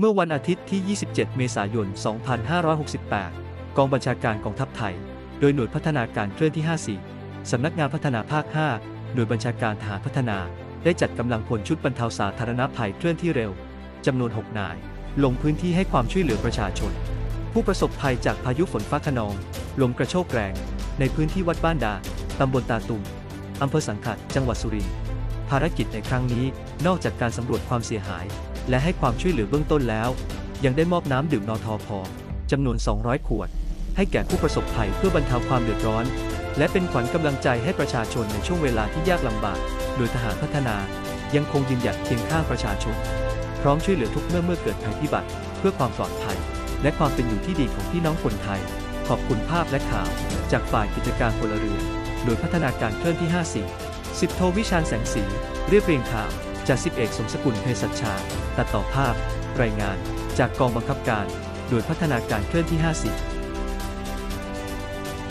เมื่อวันอาทิตย์ที่ 27 เมษายน 2568 กองบัญชาการกองทัพไทย โดยหน่วยพัฒนาการเคลื่อนที่ 54 สำนักงานพัฒนาภาค 5 หน่วยบัญชาการทหารพัฒนา ได้จัดกำลังพลชุดบรรเทาสาธารณภัยเคลื่อนที่เร็ว จำนวน 6 นาย ลงพื้นที่ให้ความช่วยเหลือประชาชน ผู้ประสบภัยจากพายุฝนฟ้าคะนอง ลมกระโชกแรง ในพื้นที่วัดบ้านดา ตำบลตาตุมอำเภอสังขะจังหวัดสุรินทร์ ภารกิจในครั้งนี้ นอกจากการสำรวจความเสียหาย และให้ความช่วยเหลือเบื้องต้นแล้ว ยังได้มอบน้ำดื่มนอทอพอจำนวน 200 ขวด ให้แก่ผู้ประสบภัยเพื่อบรรเทาความเดือดร้อน และเป็นขวัญกำลังใจให้ประชาชนในช่วงเวลาที่ยากลำบาก โดยทหารพัฒนายังคงยืนหยัดเคียงข้างประชาชน พร้อมช่วยเหลือทุกเมื่อเมื่อเกิดภัยพิบัติ เพื่อความปลอดภัย และความเป็นอยู่ที่ดีของพี่น้องคนไทย ขอบคุณภาพและข่าว จากฝ่ายกิจการพลเรือนโดยพัฒนาการเคลื่อนที่ 54สิบโทวิชาญแสงสี เรียบเรียงข่าว จาสิบเอกสมสกุลเภสัชชา ตัดต่อภาพ รายงาน จากกองบังคับการ โดยพัฒนาการเคลื่อนที่ 50